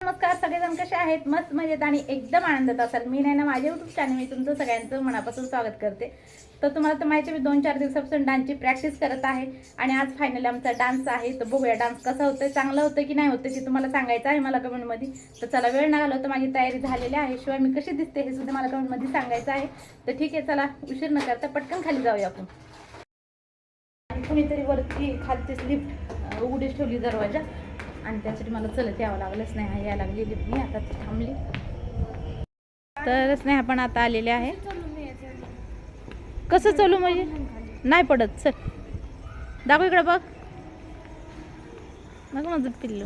नमस्कार सगळेजण कसे आहेत? मस्त मजेत आणि एकदम आनंदात असाल. मी नाही ना माझ्या युट्यूब चॅनल मी तुमचं सगळ्यांचं मनापासून स्वागत करते. तर तुम्हाला तर माहिती मी दोन चार दिवसापासून डान्सची प्रॅक्टिस करत आहे आणि आज फायनली आमचा डान्स आहे. तर बघूया डान्स कसा होतं चांगलं होतं की नाही होतं ते तुम्हाला सांगायचं आहे मला कमेंटमध्ये तर चला वेळ ना घालवता माझी तयारी झालेली आहे. शिवाय मी कशी दिसते हे सुद्धा मला कमेंटमध्ये सांगायचं आहे. तर ठीक आहे चला उशीर न करता पटकन खाली जाऊया आपण. कुणीतरी वरती खालतीच लिफ्ट उघडीच ठेवली दरवाजा. आणि त्यासाठी मला चलत यावं लागलं. स्नेहा यायला लागली मी आता ती थांबली. तर स्नेहा पण आता आलेले आहे. कसं चालू म्हणजे? नाही पडत. चल. दाखव इकडं बघ. मग माझं पिल्लू.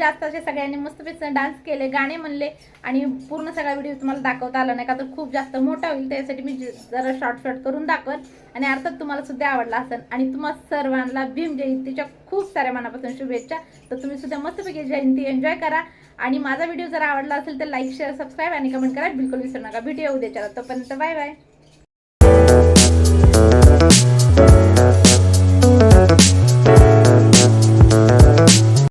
जास्त असे सगळ्यांनी मस्तपैकी डान्स केले गाणे म्हणले आणि पूर्ण सगळा व्हिडिओ तुम्हाला दाखवता आला नाही का? तर खूप जास्त मोठा होईल त्यासाठी मी जरा शॉर्ट शॉर्ट करून दाखवेन. आणि अर्थात तुम्हाला सुद्धा आवडला असेल. आणि तुम्हा सर्वांना भीम जयंतीच्या खूप साऱ्या मनापासून शुभेच्छा. तर तुम्ही सुद्धा मस्तपैकी जयंती एन्जॉय करा. आणि माझा व्हिडिओ जर आवडला असेल तर लाईक शेअर सबस्क्राईब आणि कमेंट करा. बिलकुल विसरू नका. व्हिडिओ उद्याच्या तोपर्यंत बाय बाय